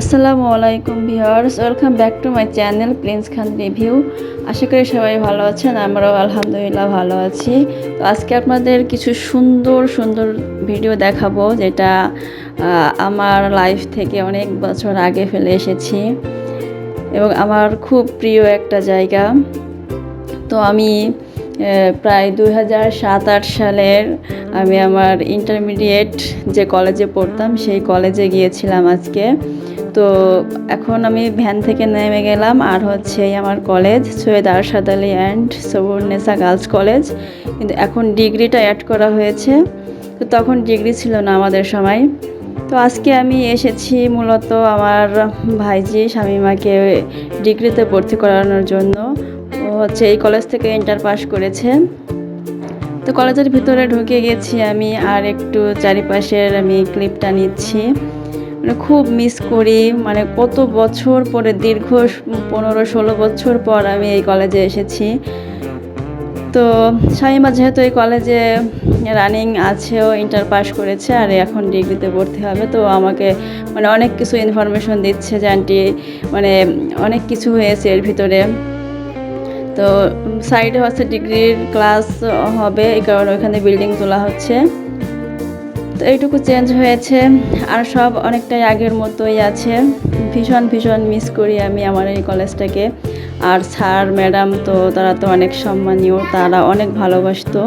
আসসালামু আলাইকুম viewers, welcome back to my channel Prince Khan review. আশা করি সবাই ভালো আছেন, আমরাও আলহামদুলিল্লাহ ভালো আছি। তো আজকে আপনাদের কিছু সুন্দর সুন্দর ভিডিও দেখাবো, যেটা আমার লাইফ থেকে অনেক বছর আগে ফেলে এসেছি। এবং আমার খুব প্রিয় একটা জায়গা। তো আমি প্রায় দুই হাজার সাত আট সালের আমি আমার ইন্টারমিডিয়েট যে কলেজে পড়তাম, সেই কলেজে গিয়েছিলাম আজকে। তো এখন আমি ভ্যান থেকে নেমে গেলাম আর হচ্ছে আমার college, Syed Arshad Ali and Saburnesa girls college. কিন্তু এখন ডিগ্রিটা অ্যাড করা হয়েছে। তো তখন ডিগ্রি ছিল না আমাদের সময়। তো আজকে আমি এসেছি মূলত আমার ভাইজি স্বামীমাকে ডিগ্রিতে ভর্তি করানোর জন্য। ও হচ্ছে এই কলেজ থেকে ইন্টার পাস করেছে। তো কলেজের ভিতরে ঢুকে গেছি আমি আর একটু চারিপাশের আমি ক্লিপটা নিচ্ছি। মানে খুব মিস করি। মানে কত বছর পরে, দীর্ঘ পনেরো ষোলো বছর পর আমি এই কলেজে এসেছি। তো শামিমা যেহেতু এই কলেজে রানিং আছেও ইন্টার পাস করেছে, আর এখন ডিগ্রিতে ভর্তি হবে, তো আমাকে মানে অনেক কিছু ইনফরমেশন দিচ্ছে যে মানে অনেক কিছু হয়েছে এর ভিতরে। তো সাইডে হচ্ছে ডিগ্রির ক্লাস হবে, এই কারণে ওইখানে বিল্ডিং তোলা হচ্ছে। তো এইটুকু চেঞ্জ হয়েছে, আর সব অনেকটাই আগের মতোই আছে। ভীষণ ভীষণ মিস করি আমি আমার এই কলেজটাকে আর স্যার ম্যাডাম তো, তারা তো অনেক সম্মানীয়, তারা অনেক ভালোবাসতো।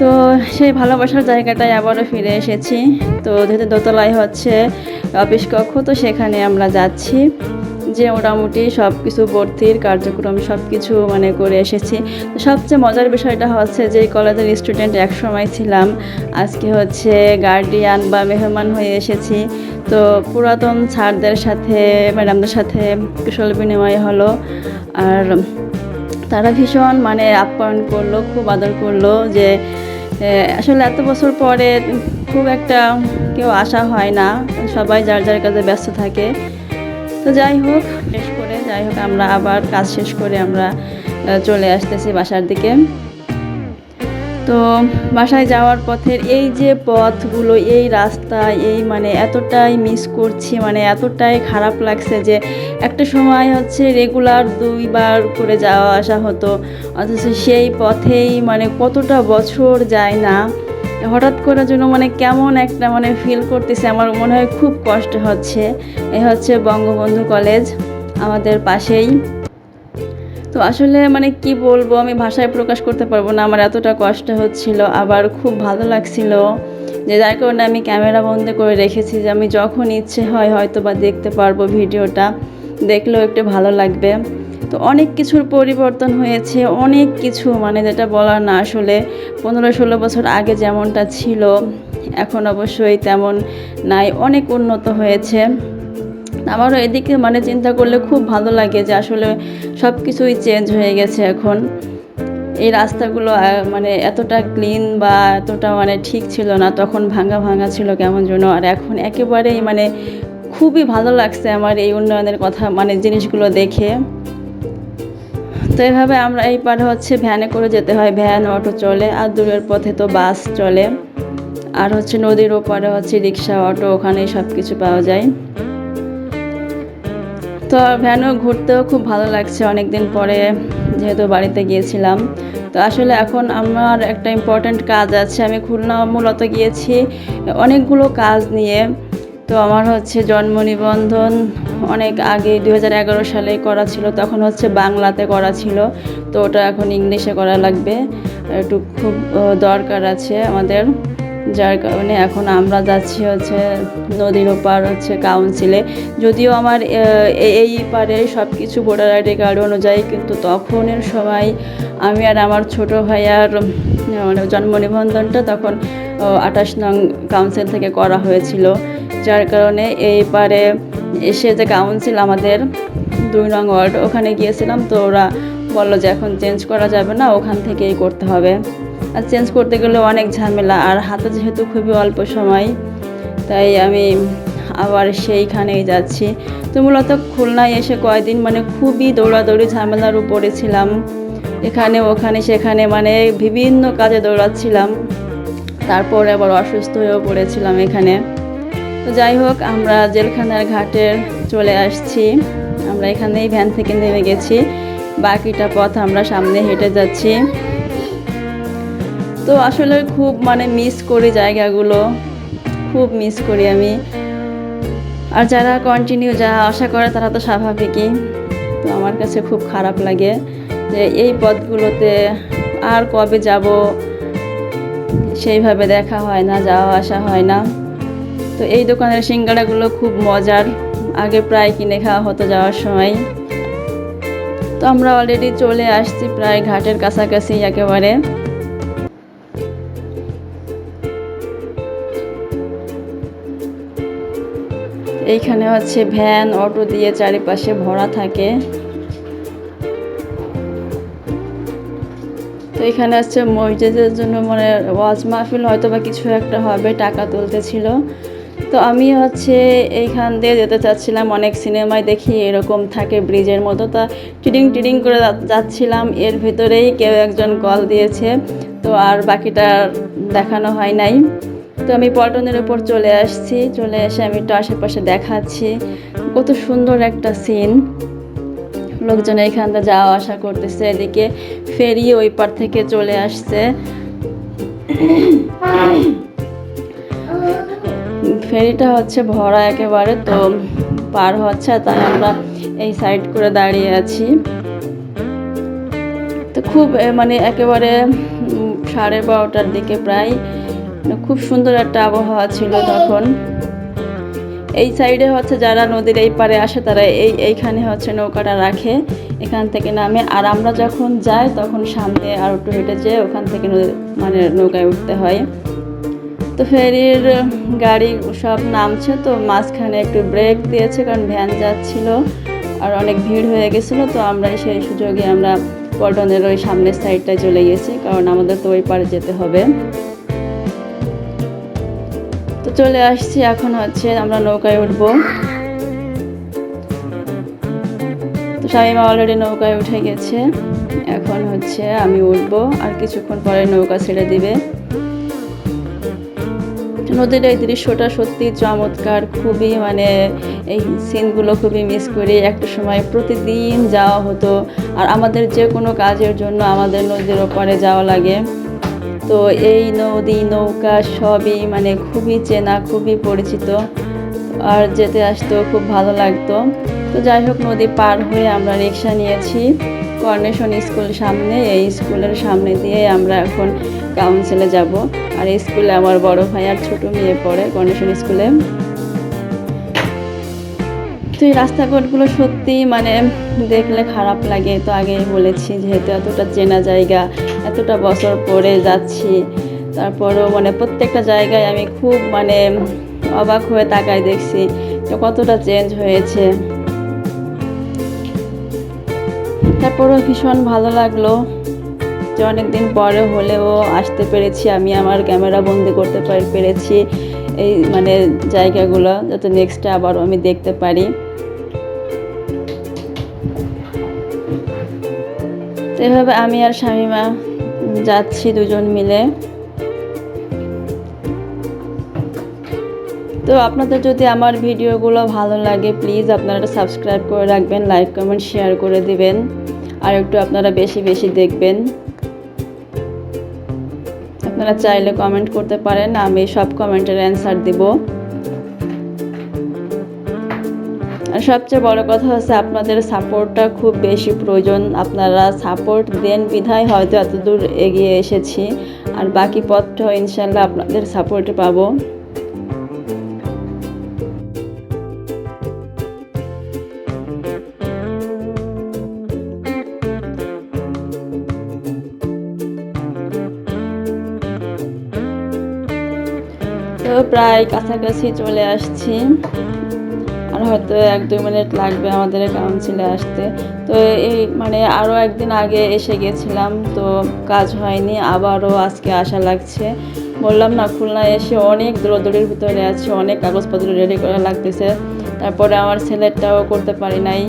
তো সেই ভালোবাসার জায়গাটায় আবারও ফিরে এসেছি। তো যেহেতু দোতলায় হচ্ছে অফিস কক্ষ, তো সেখানে আমরা যাচ্ছি। যে মোটামুটি সব কিছু ভর্তির কার্যক্রম সব কিছু মানে করে এসেছি। সবচেয়ে মজার বিষয়টা হচ্ছে যে কলেজের স্টুডেন্ট এক সময় ছিলাম। আজকে হচ্ছে গার্ডিয়ান বা মেহমান হয়ে এসেছি। তো পুরাতন স্যারদের সাথে ম্যাডামদের সাথে কুশল বিনিময় হলো। আর তারা ভীষণ মানে আপ্যায়ন করল, খুব আদর করল যে আসলে এত বছর পরে খুব একটা কেউ আসা হয় না। সবাই যার যার কাজে ব্যস্ত থাকে। তো যাই হোক, শেষ করে, যাই হোক, আমরা আবার কাজ শেষ করে আমরা চলে আসতেছি বাসার দিকে। তো বাসায় যাওয়ার পথের এই যে পথগুলো, এই রাস্তা, এই মানে এতটাই মিস করছি মানে এতটাই খারাপ লাগছে যে একটা সময় হচ্ছে রেগুলার দুইবার করে যাওয়া আসা হতো, অথচ সেই পথেই মানে কতটা বছর যায় না। হঠাৎ করে জন্য মানে কেমন একটা মানে ফিল করতেছে, আমার মনে হয় খুব কষ্ট হচ্ছে। এ হচ্ছে বঙ্গবন্ধু কলেজ আমাদের পাশেই। তো আসলে মানে কি বলব, আমি ভাষায় প্রকাশ করতে পারব না, আমার এতটা কষ্ট হচ্ছিল, আবার খুব ভালো লাগছিল যে যার কারণে আমি ক্যামেরা বন্ধ করে রেখেছি যে আমি যখন ইচ্ছে হয় হয়তো বা দেখতে পারব ভিডিওটা, দেখলেও একটু ভালো লাগবে। তো অনেক কিছুর পরিবর্তন হয়েছে, অনেক কিছু মানে যেটা বলার না আসলে। পনেরো ষোলো বছর আগে যেমনটা ছিল, এখন অবশ্যই তেমন নাই, অনেক উন্নত হয়েছে। আমারও এদিকে মানে চিন্তা করলে খুব ভালো লাগে যে আসলে সব কিছুই চেঞ্জ হয়ে গেছে এখন। এই রাস্তাগুলো মানে এতটা ক্লিন বা এতটা মানে ঠিক ছিল না, তখন ভাঙা ভাঙা ছিল কেমন যেন, আর এখন একেবারেই মানে খুবই ভালো লাগছে আমার এই উন্নয়নের কথা মানে জিনিসগুলো দেখে। তো এভাবে আমরা এই পারে হচ্ছে ভ্যানে করে যেতে হয়। ভ্যান, অটো চলে, আর দূরের পথে তো বাস চলে। আর হচ্ছে নদীর ওপারে হচ্ছে রিক্সা, অটো, ওখানেই সব কিছু পাওয়া যায়। তো ভ্যানও ঘুরতেও খুব ভালো লাগছে অনেক দিন পরে, যেহেতু বাড়িতে গিয়েছিলাম। তো আসলে এখন আমার একটা ইম্পর্ট্যান্ট কাজ আছে। আমি খুলনা মূলত গিয়েছি অনেকগুলো কাজ নিয়ে। তো আমার হচ্ছে জন্ম নিবন্ধন অনেক আগে দু হাজার এগারো সালে করা ছিল, তখন হচ্ছে বাংলাতে করা ছিল, তো ওটা এখন ইংলিশে করা লাগবে। একটু খুব দরকার আছে আমাদের, যার কারণে এখন আমরা যাচ্ছি হচ্ছে নদীর ওপার হচ্ছে কাউন্সিলে যদিও আমার এই পারে সব কিছু ভোটার আইডি কার্ড অনুযায়ী, কিন্তু তখনের সময় আমি আর আমার ছোট ভাইয়ার মানে জন্ম নিবন্ধনটা তখন আঠাশ নং কাউন্সিল থেকে করা হয়েছিল। যার কারণে এই পারে এসে যে কাউন্সিল আমাদের দুই নং ওয়ার্ড ওখানে গিয়েছিলাম, তো ওরা বলল যে এখন চেঞ্জ করা যাবে না, ওখান থেকেই করতে হবে। আর চেঞ্জ করতে গেলে অনেক ঝামেলা, আর হাতে যেহেতু খুবই অল্প সময়, তাই আমি আবার সেইখানেই যাচ্ছি। তো মূলত খুলনায় এসে কয়দিন মানে খুবই দৌড়াদৌড়ি ঝামেলার উপরে ছিলাম। এখানে, ওখানে, সেখানে মানে বিভিন্ন কাজে দৌড়াচ্ছিলাম। তারপরে আবার অসুস্থ হয়েও পড়েছিলাম এখানে। তো যাই হোক, আমরা জেলখানার ঘাটে চলে আসছি। আমরা এখানেই ভ্যান থেকে নেমে গেছি। বাকিটা পথ আমরা সামনে হেঁটে যাচ্ছি। তো আসলে খুব মানে মিস করি জায়গাগুলো। খুব মিস করি আমি। আর যারা কন্টিনিউ যা আশা করে তারা তো স্বাভাবিকই। তো আমার কাছে খুব খারাপ লাগে যে এই পথগুলোতে আর কবে যাব? সেইভাবে দেখা হয় না, যাওয়া আসা হয় না। তো এই দোকানের সিঙ্গাড়াগুলো খুব মজার। আগে প্রায় কিনে খাওয়া হতো যাওয়ার সময়। তো আমরা অলরেডি চলে আসছি প্রায় ঘাটের কাছাকাছি একেবারে। এইখানে হচ্ছে ভ্যান, অটো দিয়ে চারিপাশে ভরা থাকে। তো এখানে হচ্ছে মসজিদের জন্য মানে ওয়াজ মাহফিল হয়তো বা কিছু একটা হবে, টাকা তুলতেছিল তো আমি হচ্ছে এইখান দিয়ে যেতে চাচ্ছিলাম, অনেক সিনেমায় দেখি এরকম থাকে ব্রিজের মতো। তা টিডিং টিডিং করে যাচ্ছিলাম, এর ভিতরেই কেউ একজন কল দিয়েছে, তো আর বাকিটা দেখানো হয় নাই। তো আমি পল্টনের উপর চলে আসছি, চলে এসে আমি একটু আশেপাশে দেখাচ্ছি। কত সুন্দর একটা সিন লোকজন এইখানটা যাওয়া আসা করতেছে, এদিকে ফেরি ওই পার থেকে চলে আসছে। ফেরিটা হচ্ছে ভরা একেবারে, তো পার হচ্ছে, তাই আমরা এই সাইড করে দাঁড়িয়ে আছি। তো খুব মানে একেবারে সাড়ে বারোটার দিকে প্রায় মানে খুব সুন্দর একটা আবহাওয়া ছিল তখন। এই সাইডে হচ্ছে যারা নদীর এই পারে আসে, তারা এই, এইখানে হচ্ছে নৌকাটা রাখে, এখান থেকে নামে। আর আমরা যখন যাই, তখন সামনে আর একটু হেঁটে যেয়ে ওখান থেকে মানে নৌকায় উঠতে হয়। তো ফেরির গাড়ি সব নামছে, তো মাঝখানে একটু ব্রেক দিয়েছে, কারণ ভ্যান যাচ্ছিল আর অনেক ভিড় হয়ে গেছিল, তো আমরা সেই সুযোগে আমরা পল্টনের ওই সামনের সাইডটায় চলে গেছি, কারণ আমাদের তো ওই পারে যেতে হবে। তো চলে আসছি, এখন হচ্ছে আমরা নৌকায় উঠবো। তো শামিমা অলরেডি নৌকায় উঠে গেছে, এখন হচ্ছে আমি উঠবো, আর কিছুক্ষণ পরে নৌকা ছেড়ে দিবে। নদীর এই দৃশ্যটা সত্যি চমৎকার। খুবই মানে এই সিনগুলো খুবই মিস করি। একটা সময় প্রতিদিন যাওয়া হতো। আর আমাদের যে কোনো কাজের জন্য আমাদের নদীর ওপারে যাওয়া লাগে। তো এই নদী, নৌকা সবই মানে খুবই চেনা, খুবই পরিচিত। আর যেতে আসতেও খুব ভালো লাগতো। তো যাই হোক, নদী পার হয়ে আমরা রিক্সা নিয়েছি। কর্নেশন স্কুল সামনে, এই স্কুলের সামনে দিয়ে আমরা এখন কাউন্সিলে যাব। আর স্কুলে আমার বড় ভাই আর ছোট মেয়ে পড়ে কর্নেশন স্কুলে তো এই রাস্তাঘাটগুলো সত্যি মানে দেখলে খারাপ লাগে, তো আগেই বলেছি যেহেতু এতটা চেনা জায়গা, এতটা বছর পরে যাচ্ছি। তারপরও মানে প্রত্যেকটা জায়গায় আমি খুব মানে অবাক হয়ে তাকায় দেখছি কতটা চেঞ্জ হয়েছে। তারপরেও ভীষণ ভালো লাগল যে অনেকদিন পরে হলেও আসতে পেরেছি আমি, আমার ক্যামেরা বন্দি করতে পার- পেরেছি এই মানে জায়গাগুলো যাতে নেক্সটে আবারও আমি দেখতে পারি। এভাবে আমি আর স্বামীমা যাচ্ছি দুজন মিলে। তো আপনাদের যদি আমার ভিডিওগুলো ভালো লাগে প্লিজ আপনারা সাবস্ক্রাইব করে রাখবেন লাইক কমেন্ট শেয়ার করে দিবেন। আর একটু আপনারা বেশি বেশি দেখবেন। আপনারা চাইলে কমেন্ট করতে পারেন, আমি সব কমেন্টের অ্যান্সার দিব। আর সবচেয়ে বড় কথা হচ্ছে আপনাদের সাপোর্টটা খুব বেশি প্রয়োজন। আপনারা সাপোর্ট দেন বিধায় হয়তো এত দূর এগিয়ে এসেছি। আর বাকি পথটাও ইনশাল্লাহ আপনাদের সাপোর্টে পাবো। প্রায় কাছাকাছি চলে আসছি। আর হয়তো এক দুই মিনিট লাগবে আমাদের কাউন্সিলে আসতে। তো এই মানে আরও একদিন আগে এসে গেছিলাম, তো কাজ হয়নি, আবারও আজকে আশা লাগছে। বললাম না, খুলনায় এসে অনেক দৌড়দৌড়ির ভিতরে আছি, অনেক কাগজপত্র রেডি করা লাগতেছে। তারপরে আমার ছেলেরটাও করতে পারি নাই।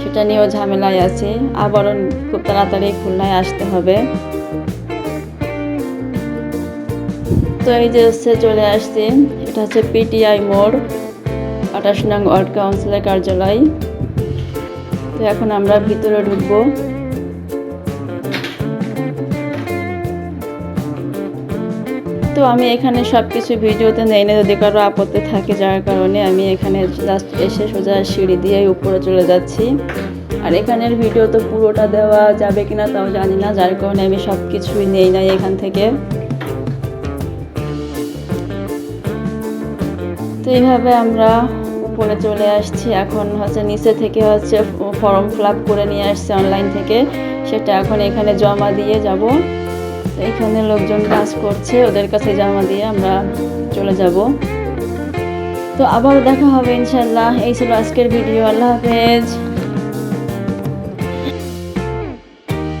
সেটা নিয়েও ঝামেলায় আছি। আবারও খুব তাড়াতাড়ি খুলনায় আসতে হবে। তো এই যে হচ্ছে চলে আসছি, এটা হচ্ছে পিটিআই মোড় আঠাশ নং ওয়ার্ড কাউন্সিলের কার্যালয়। তো এখন আমরা ভিতরে ঢুকবো। তো আমি এখানে সব কিছু ভিডিওতে নেই না যদি কারও আপত্তি থাকে যার কারণে, আমি এখানে জাস্ট এসে সোজা সিঁড়ি দিয়ে উপরে চলে যাচ্ছি। আর এখানের ভিডিও তো পুরোটা দেওয়া যাবে কিনা তাও জানি না, যার কারণে আমি সব কিছুই নেই নাই এখান থেকে। তো এইভাবে আমরা উপরে চলে আসছি। এখন হচ্ছে নিচে থেকে হচ্ছে ফর্ম ফিল করে নিয়ে আসছে অনলাইন থেকে। সেটা এখন এখানে জমা দিয়ে যাব। এখানে লোকজন কাজ করছে, ওদের কাছে জমা দিয়ে আমরা চলে যাব। তো আবারও দেখা হবে ইনশাল্লাহ এই ছিল আজকের ভিডিও। আল্লাহ হাফেজ।